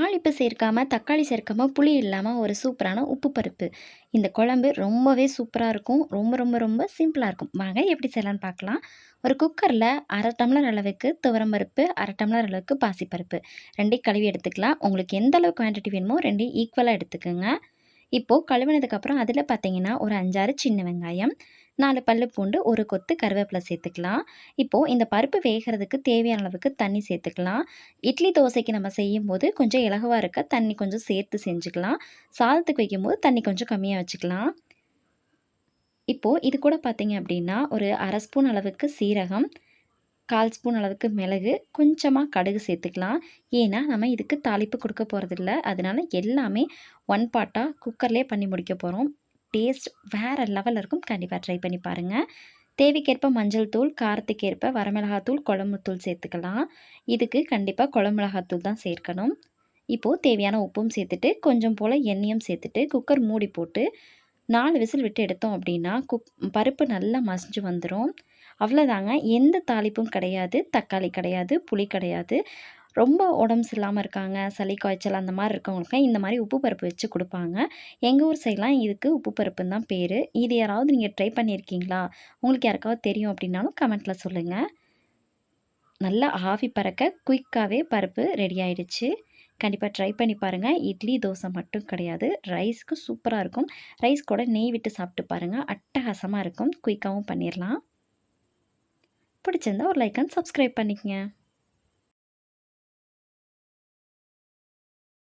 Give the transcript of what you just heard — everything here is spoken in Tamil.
தாளிப்பு சேர்க்காம, தக்காளி சேர்க்காம, புளி இல்லாமல் ஒரு சூப்பரான உப்பு பருப்பு. இந்த குழம்பு ரொம்பவே சூப்பராக இருக்கும். ரொம்ப ரொம்ப ரொம்ப சிம்பிளாக இருக்கும். வாங்க எப்படி செய்யலான்னு பார்க்கலாம். ஒரு குக்கரில் அரை டம்ளர் அளவுக்கு துவரம் பருப்பு, அரை டம்ளர் அளவுக்கு பாசிப்பருப்பு ரெண்டையும் கழுவி எடுத்துக்கலாம். உங்களுக்கு எந்த அளவு குவான்டிட்டி வேணுமோ ரெண்டையும் ஈக்குவலாக எடுத்துக்கோங்க இப்போது கழுவினதுக்கப்புறம் அதில் பார்த்தீங்கன்னா, ஒரு 5, 6 சின்ன வெங்காயம், நாலு பல்லு பூண்டு, ஒரு கொத்து கருவேப்பிலை சேர்த்துக்கலாம். இப்போது இந்த பருப்பு வேகிறதுக்கு தேவையான அளவுக்கு தண்ணி சேர்த்துக்கலாம். இட்லி, தோசைக்கு நம்ம செய்யும் போது கொஞ்சம் இலகுவாக இருக்க தண்ணி கொஞ்சம் சேர்த்து செஞ்சுக்கலாம். சாதத்துக்கு வைக்கும்போது தண்ணி கொஞ்சம் கம்மியாக வச்சுக்கலாம். இப்போது இது கூட பார்த்தீங்க அப்படின்னா, ஒரு அரை ஸ்பூன் அளவுக்கு சீரகம், 1/4 ஸ்பூன் அளவுக்கு மிளகு, கொஞ்சமாக கடுகு சேர்த்துக்கலாம். ஏன்னா, நம்ம இதுக்கு தாளிப்பு கொடுக்க போகிறதில்ல அதனால எல்லாமே ஒன் பாட்டாக குக்கர்லேயே பண்ணி முடிக்க போகிறோம் டேஸ்ட் வேறு லெவலில் இருக்கும். கண்டிப்பாக ட்ரை பண்ணி பாருங்கள் தேவைக்கேற்ப மஞ்சள் தூள், காரத்துக்கேற்ப வரமிளகாத்தூள், குழம்புத்தூள் சேர்த்துக்கலாம். இதுக்கு கண்டிப்பாக குழம்பு மிளகாத்தூள் தான் சேர்க்கணும். இப்போது தேவையான உப்பும் சேர்த்துட்டு, கொஞ்சம் போல எண்ணெயும் சேர்த்துட்டு, குக்கர் மூடி போட்டு நாலு விசில் விட்டு எடுத்தோம் அப்படின்னா, குக் பருப்பு நல்லா மசிஞ்சு வந்துடும் அவ்வளோதாங்க. எந்த தாளிப்பும் கிடையாது. தக்காளி கிடையாது, புளி கிடையாது. ரொம்ப உடம்பு சரியில்லாமல் இருக்காங்க, சளி, காய்ச்சல் அந்த மாதிரி இருக்கவங்களுக்கு இந்த மாதிரி உப்பு பருப்பு வச்சு கொடுப்பாங்க எங்கள் ஊர் சைட்லாம் இதுக்கு உப்பு பருப்புன்னு தான் பேர் இது யாராவது நீங்கள் ட்ரை பண்ணியிருக்கீங்களா? உங்களுக்கு யாருக்காவது தெரியும் அப்படின்னாலும் கமெண்ட்டில் சொல்லுங்கள் நல்லா ஆவி பறக்க குயிக்காகவே பருப்பு ரெடி ஆயிடுச்சு. கண்டிப்பாக ட்ரை பண்ணி பாருங்கள் இட்லி, தோசை மட்டும் கிடையாது. ரைஸ்க்கு சூப்பராக இருக்கும். ரைஸ் கூட நெய் விட்டு சாப்பிட்டு பாருங்கள் அட்டகாசமாக இருக்கும். குயிக்காகவும் பண்ணிடலாம் பிடிச்சிருந்தா ஒரு லைக் அண்ட் சப்ஸ்கிரைப் பண்ணிக்கங்க.